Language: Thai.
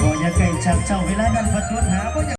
ก็อย่าไก่ฉับเจ้าเวลานั้นพัดรถหาก็